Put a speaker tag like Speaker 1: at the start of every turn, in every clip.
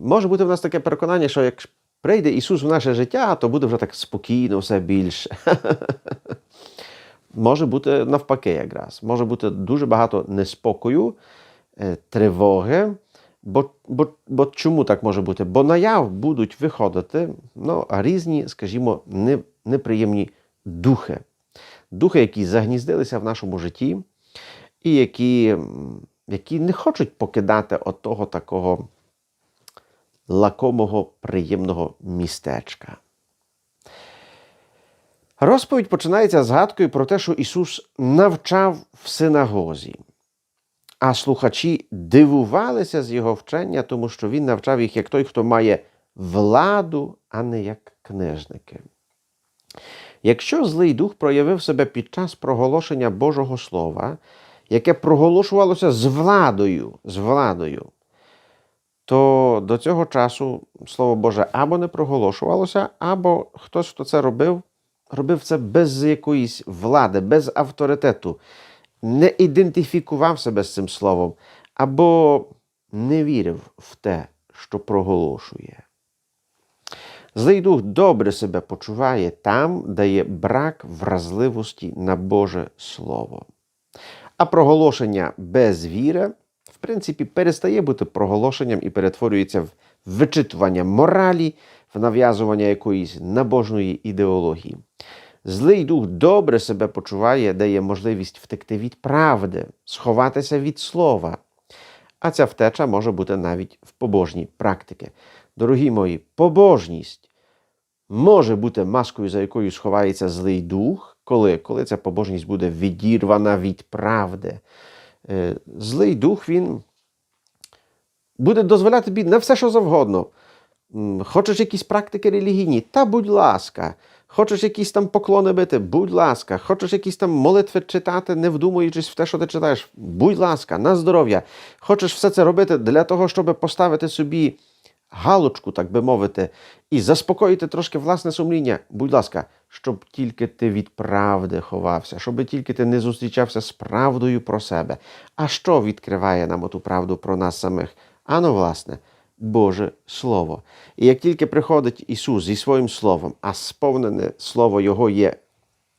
Speaker 1: може бути в нас таке переконання, що як прийде Ісус в наше життя, то буде вже так спокійно все більше. Може бути навпаки, якраз. Може бути дуже багато неспокою, е, тривоги. Бо, бо, бо чому так може бути? Бо наяв будуть виходити ну, різні, скажімо, не, неприємні духи. Духи, які загніздилися в нашому житті, і які, які не хочуть покидати от того такого лакомого, приємного містечка. Розповідь починається згадкою про те, що Ісус навчав в синагозі. А слухачі дивувалися з його вчення, тому що він навчав їх як той, хто має владу, а не як книжники. Якщо злий дух проявив себе під час проголошення Божого Слова, яке проголошувалося з владою, з владою, то до цього часу Слово Боже або не проголошувалося, або хтось, хто це робив, робив це без якоїсь влади, без авторитету, не ідентифікував себе з цим словом, або не вірив в те, що проголошує. Злий дух добре себе почуває там, де є брак вразливості на Боже Слово. А проголошення без віри, принципі, перестає бути проголошенням і перетворюється в вичитування моралі, в нав'язування якоїсь набожної ідеології. Злий дух добре себе почуває, де є можливість втекти від правди, сховатися від слова. А ця втеча може бути навіть в побожній практики. Дорогі мої, побожність може бути маскою, за якою сховається злий дух, коли, коли ця побожність буде відірвана від правди. Е, Злий дух він буде дозволяти тобі на все, що завгодно. Хочеш якісь практики релігійні? Та будь ласка. Хочеш якісь там поклони бити? Будь ласка. Хочеш якісь там молитви читати, не вдумуючись в те, що ти читаєш? Будь ласка, на здоров'я. Хочеш все це робити для того, щоб поставити собі галочку, так би мовити, і заспокоїти трошки власне сумління? Будь ласка, щоб тільки ти від правди ховався, щоб тільки ти не зустрічався з правдою про себе. А що відкриває нам оту правду про нас самих? Ано, власне, Боже Слово. І як тільки приходить Ісус зі своїм Словом, а сповнене Слово Його є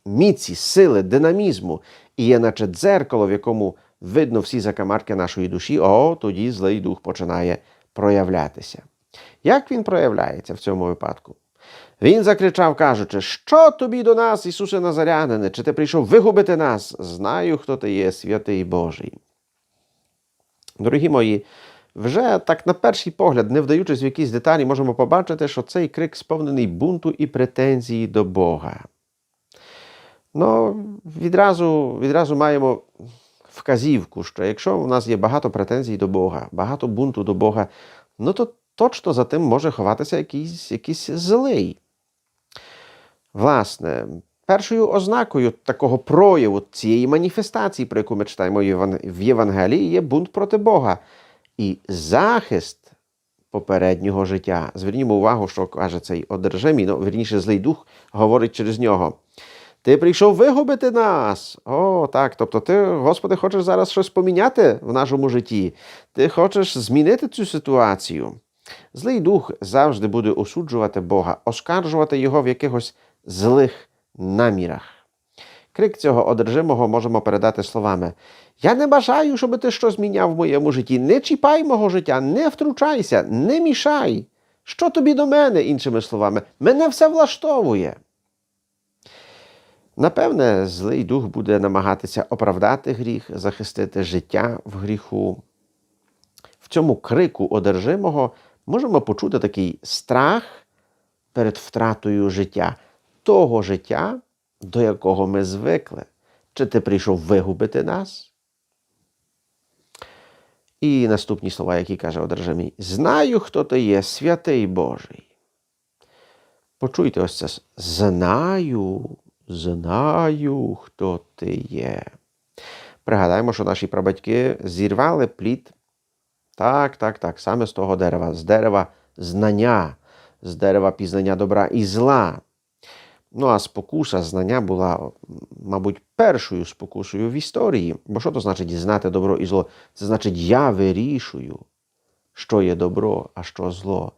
Speaker 1: міці, сили, динамізму, і є наче дзеркало, в якому видно всі закамарки нашої душі, о, тоді злий дух починає проявлятися. Як він проявляється в цьому випадку? Він закричав, кажучи, що тобі до нас, Ісусе Назарянине, чи ти прийшов вигубити нас? Знаю, хто ти є, святий Божий. Дорогі мої, вже так на перший погляд, не вдаючись в якісь деталі, можемо побачити, що цей крик сповнений бунту і претензії до Бога. Ну, відразу, відразу маємо вказівку, що якщо у нас є багато претензій до Бога, багато бунту до Бога, ну то точно за тим може ховатися якийсь, якийсь злий. Власне, першою ознакою такого прояву цієї маніфестації, про яку ми читаємо в Євангелії, є бунт проти Бога і захист попереднього життя. Звернімо увагу, що каже цей одержимий, ну, верніше, злий дух говорить через нього. Ти прийшов вигубити нас. О, так. Тобто, ти, Господи, хочеш зараз щось поміняти в нашому житті. Ти хочеш змінити цю ситуацію. Злий дух завжди буде осуджувати Бога, оскаржувати його в якихось злих намірах. Крик цього одержимого можемо передати словами: Я не бажаю, щоб ти щось міняв в моєму житті. Не чіпай мого життя, не втручайся, не мішай. Що тобі до мене, іншими словами, мене все влаштовує. Напевне, злий дух буде намагатися оправдати гріх, захистити життя в гріху. В цьому крику одержимого можемо почути такий страх перед втратою життя, того життя, до якого ми звикли. Чи ти прийшов вигубити нас? І наступні слова, які каже одержимий: Знаю, хто ти є, святий Божий. Почуйте ось це. Знаю, знаю, хто ти є. Пригадаємо, що наші прабатьки зірвали плід. Так, так, так, саме з того дерева, з дерева знання, з дерева пізнання добра і зла. Ну, а спокуса знання була, мабуть, першою спокусою в історії. Бо що то значить знати добро і зло? Це значить, я вирішую. що є добро, а що зло.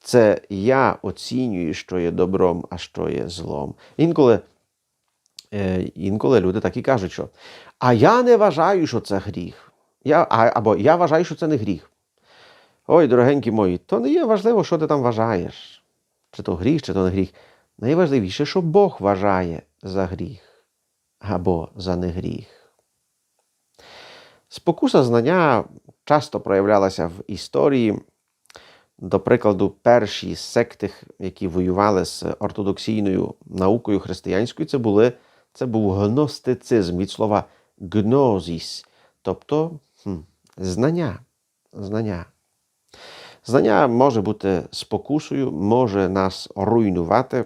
Speaker 1: Це я оцінюю, що є добром, а що є злом. Інколи, е, інколи люди так і кажуть, що а я не вважаю, що це гріх. Я, або я вважаю, що це не гріх. Ой, дорогенькі мої, то не є важливо, що ти там вважаєш. Чи то гріх, чи то не гріх. Найважливіше, що Бог вважає за гріх або за негріх. Спокуса знання часто проявлялася в історії. До прикладу, перші секти, які воювали з ортодоксійною наукою християнською, це, були, це був гностицизм від слова гнозіс, тобто знання. знання. Знання може бути спокусою, може нас руйнувати.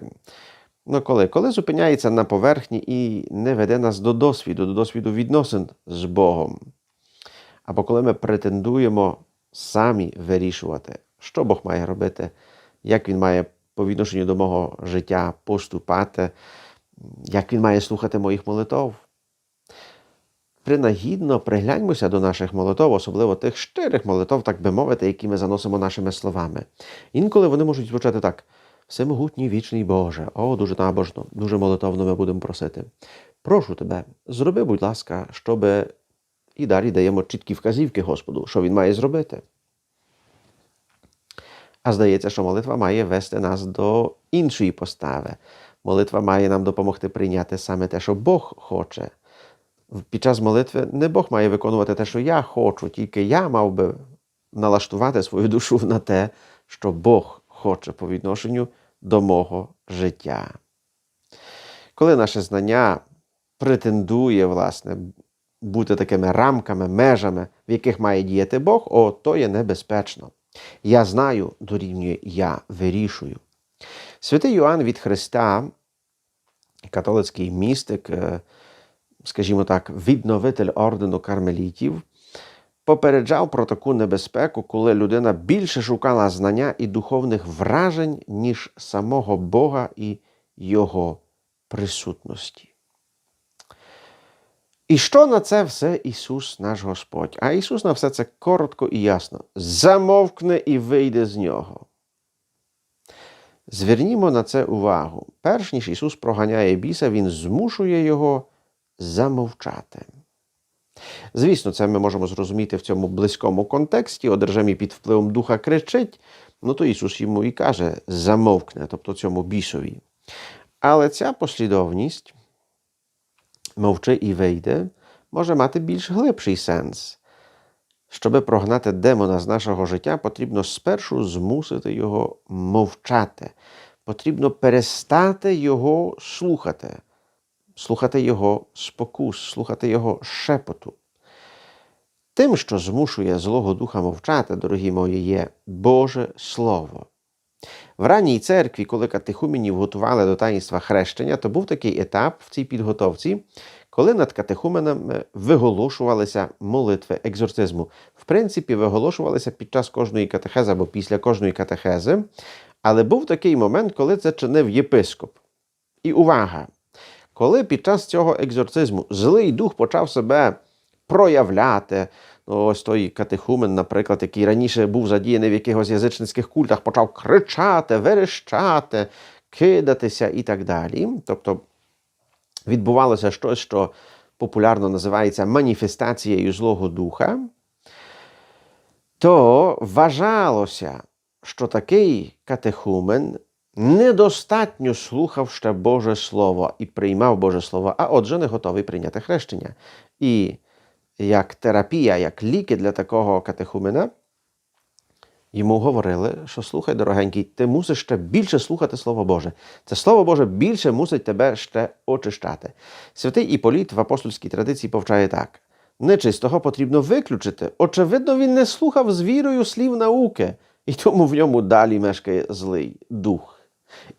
Speaker 1: Ну, коли? коли зупиняється на поверхні і не веде нас до досвіду, до досвіду відносин з Богом. Або коли ми претендуємо самі вирішувати, що Бог має робити, як Він має по відношенню до мого життя поступати, як Він має слухати моїх молитов. Принагідно пригляньмося до наших молитов, особливо тих щирих молитов, так би мовити, які ми заносимо нашими словами. Інколи вони можуть звучати так: Всемогутній вічний Боже, о, дуже набожно, дуже молитовно ми будемо просити. Прошу тебе, зроби, будь ласка, щоб і далі даємо чіткі вказівки Господу, що Він має зробити. А здається, що молитва має вести нас до іншої постави. Молитва має нам допомогти прийняти саме те, що Бог хоче. Під час молитви не Бог має виконувати те, що я хочу, тільки я мав би налаштувати свою душу на те, що Бог хоче по відношенню до мого життя. Коли наше знання претендує, власне, бути такими рамками, межами, в яких має діяти Бог, о, то є небезпечно. Я знаю, дорівнює я вирішую. Святий Йоанн від Христа, католицький містик, скажімо так, відновитель ордену кармелітів, попереджав про таку небезпеку, коли людина більше шукала знання і духовних вражень, ніж самого Бога і Його присутності. І що на це все Ісус наш Господь? А Ісус на все це коротко і ясно. Замовкне і вийде з нього. Звернімо на це увагу. Перш ніж Ісус проганяє біса, Він змушує Його замовчати. Звісно, це ми можемо зрозуміти в цьому близькому контексті. Одержамі під впливом духа кричить, ну то Ісус йому і каже, замовкне, тобто цьому бісові. Але ця послідовність мовчи і вийде, може мати більш глибший сенс. Щоби прогнати демона з нашого життя, потрібно спершу змусити його мовчати. Потрібно перестати його слухати, слухати його спокус, слухати його шепоту. Тим, що змушує Злого Духа мовчати, дорогі мої, є Боже Слово. В ранній церкві, коли катехуменів готували до таїнства хрещення, то був такий етап в цій підготовці, коли над катехуменами виголошувалися молитви екзорцизму. В принципі, виголошувалися під час кожної катехези або після кожної катехези. Але був такий момент, коли це чинив єпископ. І увага! Коли під час цього екзорцизму злий дух почав себе проявляти, ну, ось той катехумен, наприклад, який раніше був задіяний в якихось язичницьких культах, почав кричати, верещати, кидатися і так далі. Тобто відбувалося щось, що популярно називається маніфестацією Злого Духа, то вважалося, що такий катехумен недостатньо слухав ще Боже Слово і приймав Боже Слово, а отже, не готовий прийняти хрещення. І як терапія, як ліки для такого катехумена, йому говорили, що слухай, дорогенький, ти мусиш ще більше слухати Слово Боже. Це Слово Боже більше мусить тебе ще очищати. Святий Іполіт в апостольській традиції повчає так: нечистого потрібно виключити. Очевидно, він не слухав з вірою слів науки, і тому в ньому далі мешкає злий дух.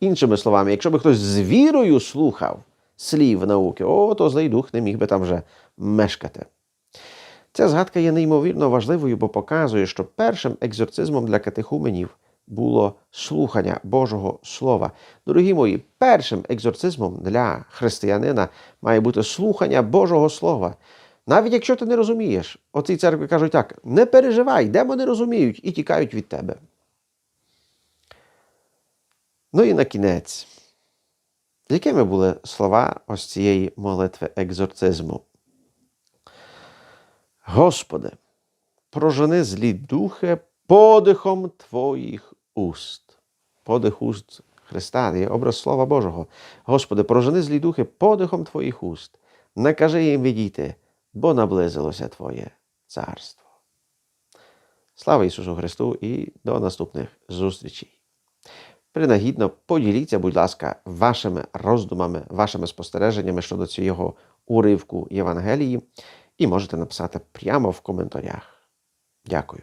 Speaker 1: Іншими словами, якщо би хтось з вірою слухав слів науки, о, то злий дух не міг би там вже мешкати. Ця згадка є неймовірно важливою, бо показує, що першим екзорцизмом для катехуменів було слухання Божого Слова. Дорогі мої, першим екзорцизмом для християнина має бути слухання Божого Слова. Навіть якщо ти не розумієш, оці церкви кажуть так: не переживай, демони розуміють і тікають від тебе. Ну і на кінець. Якими були слова ось цієї молитви екзорцизму? Господи, прожени злі духи подихом Твоїх уст. Подих уст Христа є образ Слова Божого. Господи, прожени злі духи подихом Твоїх уст. Накажи їм відійти, бо наблизилося Твоє царство. Слава Ісусу Христу і до наступних зустрічей. Принагідно поділіться, будь ласка, вашими роздумами, вашими спостереженнями щодо цього уривку Євангелії, і можете написати прямо в коментарях. Дякую.